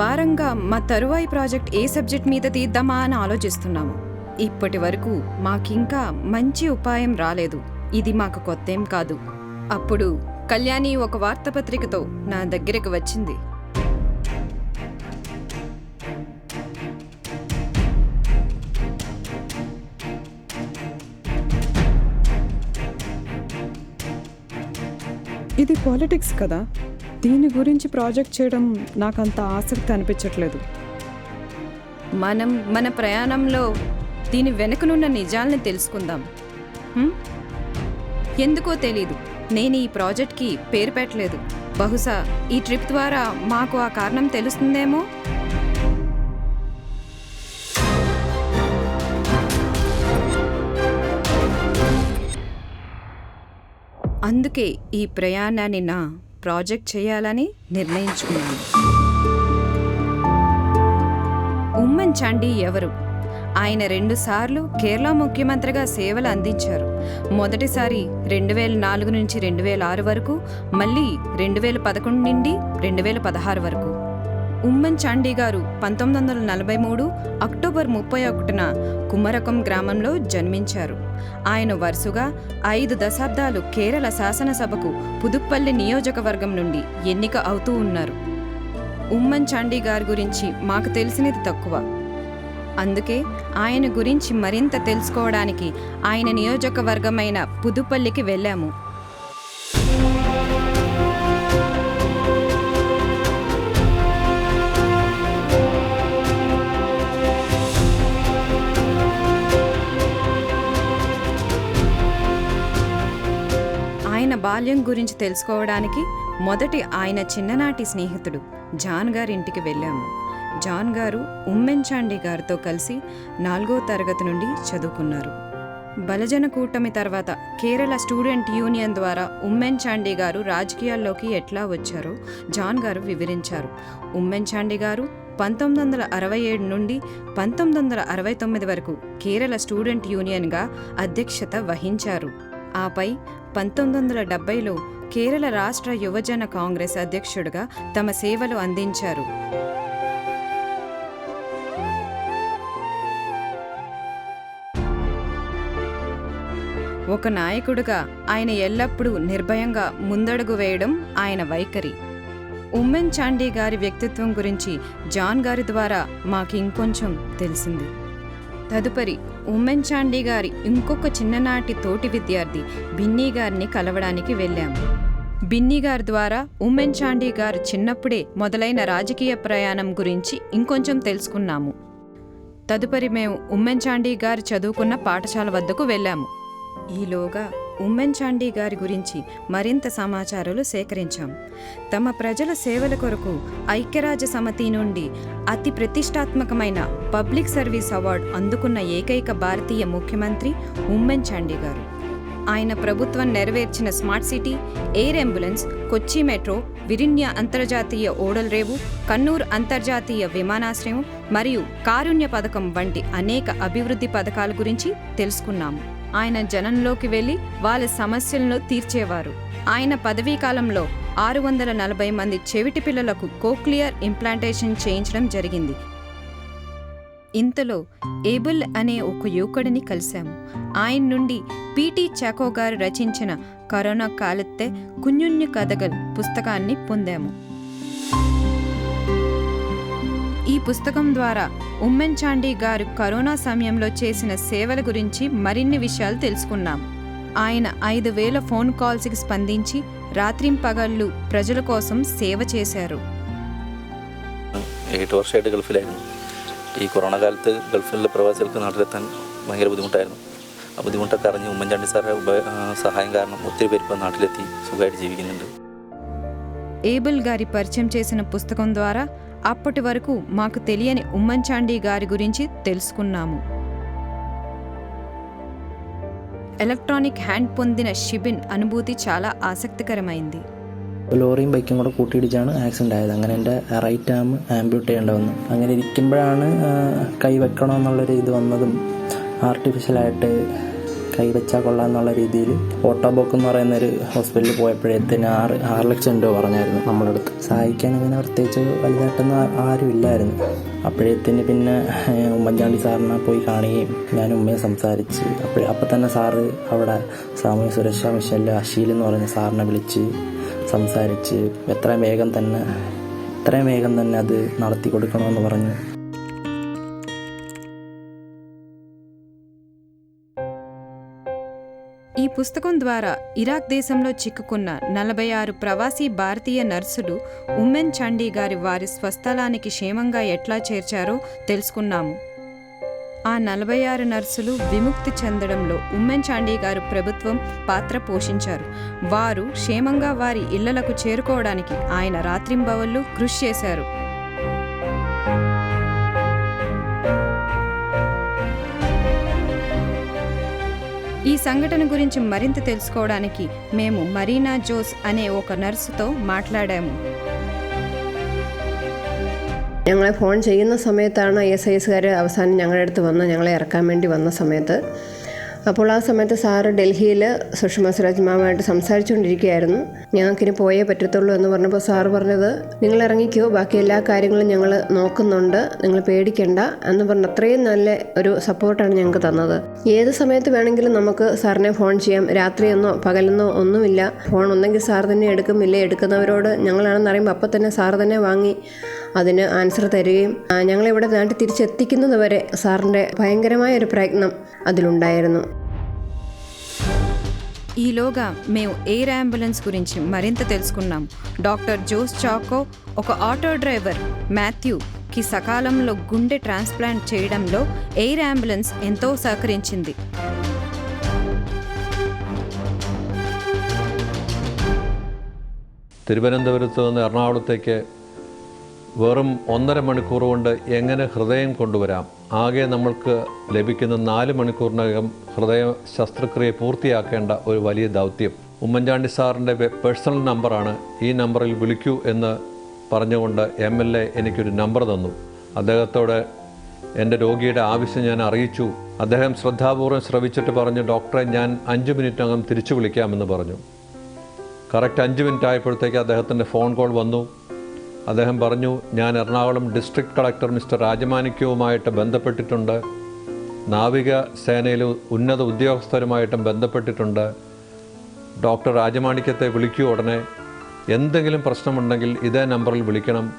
వారంగా మా తరువాయి ప్రాజెక్ట్ ఏ సబ్జెక్ట్ మీద తీద్దామా అని ఆలోచిస్తున్నాము. ఇప్పటి వరకు మాకింకా మంచి ఉపాయం రాలేదు. ఇది మాకు కొత్తేం కాదు. అప్పుడు కళ్యాణి ఒక వార్తాపత్రికతో నా దగ్గరికి వచ్చింది. ఇది పాలిటిక్స్ కదా? దీని గురించి ప్రాజెక్ట్ చేయడం నాకంత ఆసక్తి అనిపించట్లేదు. మనం మన ప్రయాణంలో దీని వెనుకనున్న నిజాల్ని తెలుసుకుందాం. హ్మ్? ఎందుకో తెలీదు. నేను ఈ ప్రాజెక్ట్కి పేరు పెట్టలేదు. బహుశా ఈ ట్రిప్ ద్వారా మాకు ఆ కారణం తెలుస్తుందేమో? అందుకే ఈ ప్రయాణాన్ని నా ప్రాజెక్ట్ చేయాలని నిర్ణయించుకున్నాను. ఉమ్మన్ చాండీ ఎవరు? ఆయన రెండుసార్లు కేరళ ముఖ్యమంత్రిగా సేవలు అందించారు. మొదటిసారి రెండు వేల నాలుగు నుంచి రెండు వేల ఆరు వరకు మళ్ళీ రెండు వేల పదకొండు నుండి రెండు వేల పదహారు వరకు. ఉమ్మన్ చాండీ గారు పంతొమ్మిది వందల నలభై మూడు అక్టోబర్ ముప్పై ఒకటిన కుమరకం గ్రామంలో జన్మించారు. ఆయన వరుసగా ఐదు దశాబ్దాలు కేరళ శాసనసభకు పుదుప్పల్లి నియోజకవర్గం నుండి ఎన్నిక అవుతూ ఉన్నారు. ఉమ్మన్ చాండీ గారి గురించి మాకు తెలిసినది తక్కువ. అందుకే ఆయన గురించి మరింత తెలుసుకోవడానికి ఆయన నియోజకవర్గమైన పుదుపల్లికి వెళ్ళాము. బాల్యం గురించి తెలుసుకోవడానికి మొదటి ఆయన చిన్ననాటి స్నేహితుడు. జాన్ గారింటికి వెళ్ళాము. జాన్ గారు ఉమ్మెన్చాండి గారితో కలిసి నాలుగో తరగతి నుండి చదువుకున్నారు. బలజన కూటమి తర్వాత కేరళ స్టూడెంట్ యూనియన్ ద్వారా ఉమ్మెన్చాండి గారు రాజకీయాల్లోకి ఎట్లా వచ్చారో జాన్ గారు వివరించారు. ఉమ్మెన్చాండి గారు పంతొమ్మిది వందల అరవై ఏడు నుండి పంతొమ్మిది వందల అరవై తొమ్మిది వరకు కేరళ స్టూడెంట్ యూనియన్గా అధ్యక్షత వహించారు. ఆపై పంతొమ్మిది వందల డెబ్బైలో కేరళ రాష్ట్ర యువజన కాంగ్రెస్ అధ్యక్షుడిగా తమ సేవలు అందించారు. ఒక నాయకుడిగా ఆయన ఎల్లప్పుడూ నిర్భయంగా ముందడుగు వేయడం ఆయన వైఖరి. ఉమ్మెన్ చాండీ గారి వ్యక్తిత్వం గురించి జాన్ గారి ద్వారా మాకు ఇంకొంచెం తెలిసింది. తదుపరి ఉమ్మెన్ చాండీ గారి ఇంకొక చిన్ననాటి తోటి విద్యార్థి బిన్నీ గారిని కలవడానికి వెళ్ళాము బిన్నీ గారి ద్వారా ఉమెన్ చాండీ గారు చిన్నప్పుడే మొదలైన రాజకీయ ప్రయాణం గురించి ఇంకొంచెం తెలుసుకున్నాము. తదుపరి మేము ఉమ్మెన్ చాండీ గారు చదువుకున్న పాఠశాల వద్దకు వెళ్ళాము. ఈలోగా ఉమ్మెన్ చాండీ గారి గురించి మరింత సమాచారాలు సేకరించాం. తమ ప్రజల సేవల కొరకు ఐక్యరాజ్య సమితి నుండి అతి ప్రతిష్టాత్మకమైన పబ్లిక్ సర్వీస్ అవార్డు అందుకున్న ఏకైక భారతీయ ముఖ్యమంత్రి ఉమ్మెన్ చాండీ గారు. ఆయన ప్రభుత్వం నెరవేర్చిన smart city air ambulance Kochi metro విరిన్య అంతర్జాతీయ ఓడల్రేవు కన్నూర్ అంతర్జాతీయ విమానాశ్రయం మరియు కారుణ్య పథకం వంటి అనేక అభివృద్ధి పథకాల గురించి తెలుసుకున్నాము. ఆయన జనంలోకి వెళ్ళి వాళ్ళ సమస్యలను తీర్చేవారు. ఆయన పదవీ కాలంలో ఆరు వందల నలభై మంది చెవిటి పిల్లలకు కోక్లియర్ ఇంప్లాంటేషన్ చేయించడం జరిగింది. ఇంతలో ఏబుల్ అనే ఒక యువకుడిని కలిశాము ఆయన నుండి పీటీ చాకో గారు రచించిన కరోనా కాలత్తే కుഞ്ഞുഞ്ഞു కథగల్ పుస్తకాన్ని పొందాము. ఈ పుస్తకం ద్వారా ఉమ్మెన్ చాండీ గారు కరోనా సమయంలో చేసిన సేవల గురించి మరిన్ని విషయాలు తెలుసుకున్నాం ఆయన ఐదు వేల ఫోన్ కాల్స్కి స్పందించి రాత్రింపగళ్ళు ప్రజల కోసం సేవ చేశారు എട്ട് വർഷമായിട്ട് ഗൾഫിലായിരുന്നു ഈ കൊറോണ കാലത്ത് ഗൾഫിലുള്ള പ്രവാസികൾക്ക് നാട്ടിലെത്താൻ ഭയങ്കര ബുദ്ധിമുട്ടായിരുന്നു ആ ബുദ്ധിമുട്ടൊക്കെ അറിഞ്ഞ് ഉമ്മൻചാണ്ടി സാറെ ഉപ ആ, സഹായം കാരണം ഒത്തിരി പേര് ഇപ്പോൾ നാട്ടിലെത്തി സുഖമായിട്ട് ജീവിക്കുന്നുണ്ട് ఏబుల్ గారి పరిచయం చేసిన పుస్తకం ద్వారా అప్పటి వరకు మాకు తెలియని ఉమ్మన్ చాండీ గారి గురించి తెలుసుకున్నాము ఎలక్ట్రానిక్ హ్యాండ్ పొందిన షిబిన్ అనుభూతి చాలా ఆసక్తికరమైంది ലോറിയും ബൈക്കും കൂടെ കൂട്ടിയിടിച്ചാണ് ആക്സിഡൻ്റ് ആയത് അങ്ങനെ എൻ്റെ റൈറ്റ് ആം ആംബ്യൂട്ട് ചെയ്യേണ്ടി വന്നു അങ്ങനെ ഇരിക്കുമ്പോഴാണ് ആ, കൈ വെക്കണമെന്നുള്ളൊരു ഇത് വന്നതും ആർട്ടിഫിഷ്യലായിട്ട് കൈ വെച്ചാൽ കൊള്ളാം എന്നുള്ള രീതിയിൽ ഓട്ടോബോക്ക് എന്ന് പറയുന്ന ഒരു ഹോസ്പിറ്റലിൽ പോയപ്പോഴത്തേന് ആറ് ആറ് ലക്ഷം രൂപ പറഞ്ഞായിരുന്നു നമ്മുടെ അടുത്ത് സഹായിക്കാൻ അങ്ങനെ പ്രത്യേകിച്ച് വലുതായിട്ടൊന്നും ആരും ഇല്ലായിരുന്നു. അപ്പോഴത്തേന് പിന്നെ ഉമ്മൻചാണ്ടി സാറിനെ പോയി കാണുകയും ഞാൻ ഉമ്മയെ സംസാരിച്ച് അപ്പോൾ അപ്പം തന്നെ സാറ് അവിടെ സാമൂഹ്യ സുരക്ഷാ മിഷനിൽ അഷീൽ എന്ന് പറയുന്ന സാറിനെ വിളിച്ച് സംസാരിച്ച് എത്രയും വേഗം തന്നെ എത്രയും വേഗം തന്നെ അത് നടത്തി കൊടുക്കണമെന്ന് പറഞ്ഞു. ఈ పుస్తకం ద్వారా ఇరాక్ దేశంలో చిక్కుకున్న నలభై ఆరు ప్రవాసీ భారతీయ నర్సులు ఉమెన్ చాండీ గారి వారి స్వస్థలానికి క్షేమంగా ఎట్లా చేర్చారో తెలుసుకున్నాము. ఆ నలభై ఆరు నర్సులు విముక్తి చెందడంలో ఉమ్మెన్ చాండీ గారు ప్రభుత్వం పాత్ర పోషించారు. వారు క్షేమంగా వారి ఇళ్ళలకు చేరుకోవడానికి ఆయన రాత్రింబవళ్ళు కృషి చేశారు. ఈ సంఘటన గురించి మరింత తెలుసుకోవడానికి మేము మరీనా జోస్ అనే ఒక నర్సుతో మాట్లాడాము ഞങ്ങളെ ഫോൺ ചെയ്യുന്ന സമയത്താണ് ഐ എസ് ഐ എസ്കാർ അവസാനം ഞങ്ങളുടെ അടുത്ത് വന്ന് ഞങ്ങളെ ഇറക്കാൻ വേണ്ടി വന്ന സമയത്ത് അപ്പോൾ ആ സമയത്ത് സാറ് ഡൽഹിയിൽ സുഷമ സ്വരാജ് മാമായിട്ട് സംസാരിച്ചുകൊണ്ടിരിക്കുകയായിരുന്നു ഞങ്ങൾക്കിനി പോയേ പറ്റത്തുള്ളൂ എന്ന് പറഞ്ഞപ്പോൾ സാറ് പറഞ്ഞത് നിങ്ങൾ ഇറങ്ങിക്കോ ബാക്കി എല്ലാ കാര്യങ്ങളും ഞങ്ങൾ നോക്കുന്നുണ്ട് നിങ്ങൾ പേടിക്കണ്ട എന്ന് പറഞ്ഞ് അത്രയും നല്ല ഒരു സപ്പോർട്ടാണ് ഞങ്ങൾക്ക് തന്നത്. ഏത് സമയത്ത് വേണമെങ്കിലും നമുക്ക് സാറിനെ ഫോൺ ചെയ്യാം. രാത്രിയെന്നോ പകലെന്നോ ഒന്നുമില്ല. ഫോൺ ഒന്നെങ്കിൽ സാർ തന്നെ എടുക്കും ഇല്ലേ എടുക്കുന്നവരോട് ഞങ്ങളാണെന്ന് അറിയുമ്പോൾ അപ്പം തന്നെ സാർ തന്നെ വാങ്ങി അതിന് ആൻസർ തരികയും ഞങ്ങളിവിടെ നാട്ടിൽ തിരിച്ചെത്തിക്കുന്നത് വരെ സാറിന്റെ ഭയങ്കരമായ ഒരു പ്രയത്നം അതിലുണ്ടായിരുന്നു. ఈలోగా మేము ఎయిర్ అంబులెన్స్ గురించి మరింత తెలుసుకున్నాం డాక్టర్ జోస్ చాకో ఒక ఆటో డ్రైవర్ మాథ్యూకి సకాలంలో గుండె ట్రాన్స్ప్లాంట్ చేయడంలో ఎయిర్ అంబులెన్స్ ఎంతో సహకరించింది തിരുവനന്തപുരത്ത് നിന്ന് എറണാകുളത്തേക്ക് വെറും ഒന്നര മണിക്കൂർ കൊണ്ട് എങ്ങനെ ഹൃദയം കൊണ്ടുവരാം? ആകെ നമ്മൾക്ക് ലഭിക്കുന്ന നാല് മണിക്കൂറിനകം ഹൃദയ ശസ്ത്രക്രിയ പൂർത്തിയാക്കേണ്ട ഒരു വലിയ ദൗത്യം. ഉമ്മൻചാണ്ടി സാറിന്റെ പേഴ്സണൽ നമ്പറാണ് ഈ നമ്പറിൽ വിളിക്കൂ എന്ന് പറഞ്ഞുകൊണ്ട് എം എൽ എ എനിക്കൊരു നമ്പർ തന്നു. അദ്ദേഹത്തോട് എന്റെ രോഗിയുടെ ആവശ്യം ഞാൻ അറിയിച്ചു. അദ്ദേഹം ശ്രദ്ധാപൂർവം ശ്രവിച്ചിട്ട് പറഞ്ഞു ഡോക്ടറെ ഞാൻ അഞ്ച് മിനിറ്റിനകം തിരിച്ചു വിളിക്കാമെന്ന് പറഞ്ഞു. കറക്റ്റ് അഞ്ച് മിനിറ്റ് ആയപ്പോഴത്തേക്ക് അദ്ദേഹത്തിന്റെ ഫോൺ കോൾ വന്നു. അദ്ദേഹം പറഞ്ഞു ഞാൻ എറണാകുളം ഡിസ്ട്രിക്ട് കളക്ടർ മിസ്റ്റർ രാജമാണിക്യവുമായിട്ട് ബന്ധപ്പെട്ടിട്ടുണ്ട്. നാവിക സേനയിലെ ഉന്നത ഉദ്യോഗസ്ഥരുമായിട്ടും ബന്ധപ്പെട്ടിട്ടുണ്ട്. ഡോക്ടർ രാജമാണിക്യത്തെ വിളിക്കൂ ഉടനെ. എന്തെങ്കിലും പ്രശ്നമുണ്ടെങ്കിൽ ഇതേ നമ്പറിൽ വിളിക്കണം.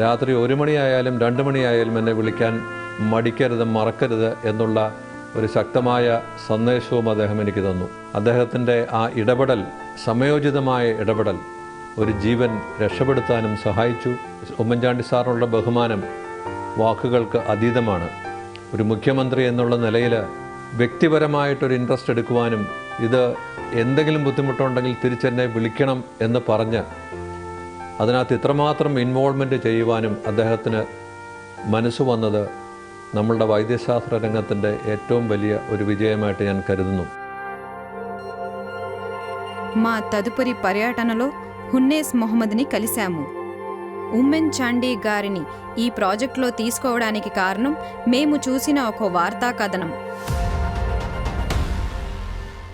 രാത്രി ഒരു മണിയായാലും രണ്ട് മണിയായാലും എന്നെ വിളിക്കാൻ മടിക്കരുത് മറക്കരുത് എന്നുള്ള ഒരു ശക്തമായ സന്ദേശവും അദ്ദേഹം എനിക്ക് തന്നു. അദ്ദേഹത്തിന്റെ ആ ഇടപെടൽ സമയോചിതമായ ഇടപെടൽ ഒരു ജീവൻ രക്ഷപ്പെടുത്താനും സഹായിച്ചു ഉമ്മൻചാണ്ടി സാറിനുള്ള ബഹുമാനം വാക്കുകൾക്ക് അതീതമാണ് ഒരു മുഖ്യമന്ത്രി എന്നുള്ള നിലയിൽ വ്യക്തിപരമായിട്ടൊരു ഇൻട്രസ്റ്റ് എടുക്കുവാനും ഇത് എന്തെങ്കിലും ബുദ്ധിമുട്ടുണ്ടെങ്കിൽ തിരിച്ചെന്നെ വിളിക്കണം എന്ന് പറഞ്ഞ് അതിനകത്ത് ഇത്രമാത്രം ഇൻവോൾവ്മെൻ്റ് ചെയ്യുവാനും അദ്ദേഹത്തിന് മനസ്സ് വന്നത് നമ്മളുടെ വൈദ്യശാസ്ത്ര രംഗത്തിൻ്റെ ഏറ്റവും വലിയ ഒരു വിജയമായിട്ട് ഞാൻ കരുതുന്നു మా తదుపరి పర్యటనలో హున్నేస్ మొహమ్మద్ని కలిశాము ఉమ్మెన్ చాండీ గారిని ఈ ప్రాజెక్టులో తీసుకోవడానికి కారణం మేము చూసిన ఒక వార్తా కథనం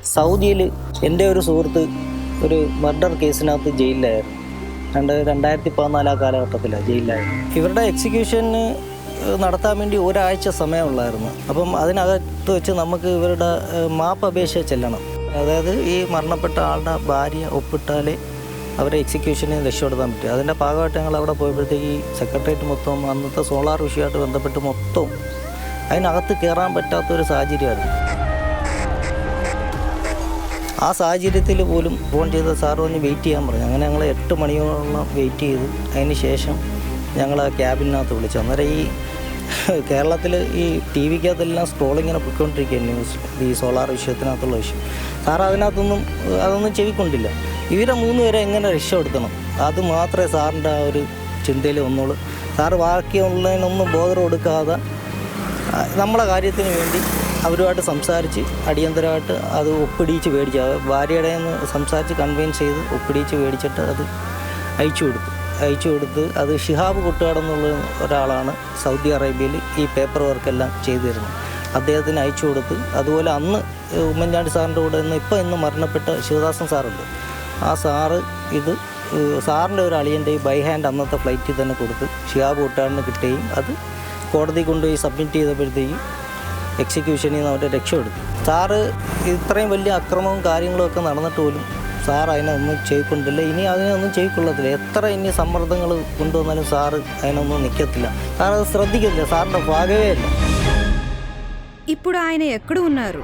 സൗദിയിൽ എൻ്റെ ഒരു സുഹൃത്ത് ഒരു മർഡർ കേസിനകത്ത് ജയിലിലായിരുന്നു രണ്ട് രണ്ടായിരത്തി പതിനാല് ആ കാലഘട്ടത്തിലാണ് ജയിലിലായിരുന്നു ഇവരുടെ എക്സിക്യൂഷന് നടത്താൻ വേണ്ടി ഒരാഴ്ച സമയമുള്ളായിരുന്നു അപ്പം അതിനകത്ത് വെച്ച് നമുക്ക് ഇവരുടെ ഏഹ്, മാപ്പ് അപേക്ഷ ചെല്ലണം അതായത് ഈ മരണപ്പെട്ട ആളുടെ ഭാര്യ ഒപ്പിട്ടാലേ അവരെ എക്സിക്യൂഷനെ രക്ഷപ്പെടുത്താൻ പറ്റും. അതിന്റെ ഭാഗമായിട്ട് ഞങ്ങൾ അവിടെ പോയപ്പോഴത്തേക്ക് ഈ സെക്രട്ടേറിയറ്റ് മൊത്തം അന്നത്തെ സോളാർ വിഷയമായിട്ട് ബന്ധപ്പെട്ട് മൊത്തം അതിനകത്ത് കയറാൻ പറ്റാത്തൊരു സാഹചര്യമായിരുന്നു. ആ സാഹചര്യത്തിൽ പോലും ഫോൺ ചെയ്ത സാർ പറഞ്ഞ് വെയിറ്റ് ചെയ്യാൻ പറഞ്ഞു. അങ്ങനെ ഞങ്ങൾ എട്ട് മണിയോളം വെയിറ്റ് ചെയ്തു. അതിന് ശേഷം ഞങ്ങൾ ആ ക്യാബിനകത്ത് വിളിച്ചു. അന്നേരം ഈ കേരളത്തിൽ ഈ ടി വിക്കകത്തെല്ലാം സ്ക്രോളിങ്ങനെ പൊയ്ക്കൊണ്ടിരിക്കുക ന്യൂസ് ഈ സോളാർ വിഷയത്തിനകത്തുള്ള വിഷയം. സാർ അതിനകത്തൊന്നും അതൊന്നും ചെവിക്കൊണ്ടില്ല. ഇവരെ മൂന്ന് പേരെ എങ്ങനെ രക്ഷപ്പെടുത്തണം? അത് മാത്രമേ സാറിന്റെ ആ ഒരു ചിന്തയിൽ വന്നുള്ളൂ. സാറ് ബാക്കിയുള്ളതിനൊന്നും ബോധം കൊടുക്കാതെ നമ്മളെ കാര്യത്തിന് വേണ്ടി അവരുമായിട്ട് സംസാരിച്ച് അടിയന്തരമായിട്ട് അത് ഒപ്പിടിച്ച് മേടിച്ചു ഭാര്യയുടെ സംസാരിച്ച് കൺവീൻസ് ചെയ്ത് ഒപ്പിടിച്ച് മേടിച്ചിട്ട് അത് അയച്ചു കൊടുത്തു. അയച്ചു കൊടുത്ത് അത് ഷിഹാബ് കുട്ടുകാടെന്നുള്ള ഒരാളാണ് സൗദി അറേബ്യയിൽ ഈ പേപ്പർ വർക്കെല്ലാം ചെയ്തിരുന്നത്. അദ്ദേഹത്തിന് അയച്ചു കൊടുത്ത് അതുപോലെ അന്ന് ഉമ്മൻചാണ്ടി സാറിന്റെ കൂടെ നിന്ന് ഇപ്പോൾ ഇന്ന് മരണപ്പെട്ട ശിവദാസൻ സാറുണ്ട്. ആ സാറ് ഇത് സാറിന്റെ ഒരു അളിയന്റെ ബൈ ഹാൻഡ് അന്നത്തെ ഫ്ലൈറ്റിൽ തന്നെ കൊടുത്ത് ഷിഹാബ് കൊട്ടാടിന് കിട്ടുകയും അത് കോടതി കൊണ്ടുപോയി സബ്മിറ്റ് ചെയ്തപ്പോഴത്തേക്കും എക്സിക്യൂഷനിൽ നിന്ന് അവരെ രക്ഷപ്പെടുത്തി. സാറ് ഇത്രയും വലിയ അക്രമവും കാര്യങ്ങളും ഒക്കെ നടന്നിട്ട് പോലും സാർ അതിനൊന്നും ചെയ്യിക്കൊണ്ടില്ല ഇനി അതിനൊന്നും ചെയ്യിക്കൊള്ളത്തില്ല എത്ര ഇനി സമ്മർദ്ദങ്ങൾ കൊണ്ടുവന്നാലും സാറ് അതിനൊന്നും നിൽക്കത്തില്ല സാർ അത് ശ്രദ്ധിക്കത്തില്ല സാറിൻ്റെ ഭാഗമേ അല്ല ఇప్పుడు ఆయన ఎక్కడ ఉన్నారు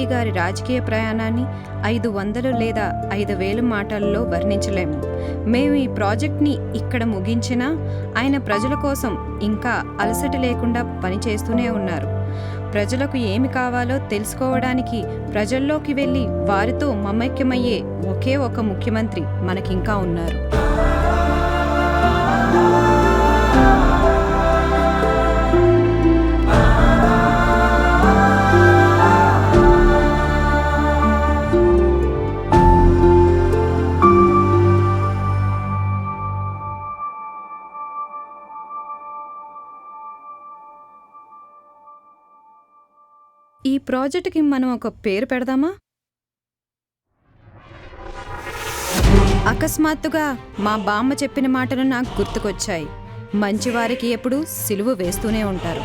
గాంధీ గారి రాజకీయ ప్రయాణాన్ని ఐదు వందలు లేదా ఐదు వేలు మాటల్లో వర్ణించలేము. మేము ఈ ప్రాజెక్ట్ని ఇక్కడ ముగించినా ఆయన ప్రజల కోసం ఇంకా అలసట లేకుండా పనిచేస్తూనే ఉన్నారు. ప్రజలకు ఏమి కావాలో తెలుసుకోవడానికి ప్రజల్లోకి వెళ్ళి వారితో మమైక్యమయ్యే ఒకే ఒక ముఖ్యమంత్రి మనకింకా ఉన్నారు. ఈ ప్రాజెక్టుకి మనం ఒక పేరు పెడదామా? అకస్మాత్తుగా మా బామ్మ చెప్పిన మాటలు నాకు గుర్తుకొచ్చాయి. మంచివారికి ఎప్పుడూ సిలువ వేస్తూనే ఉంటారు.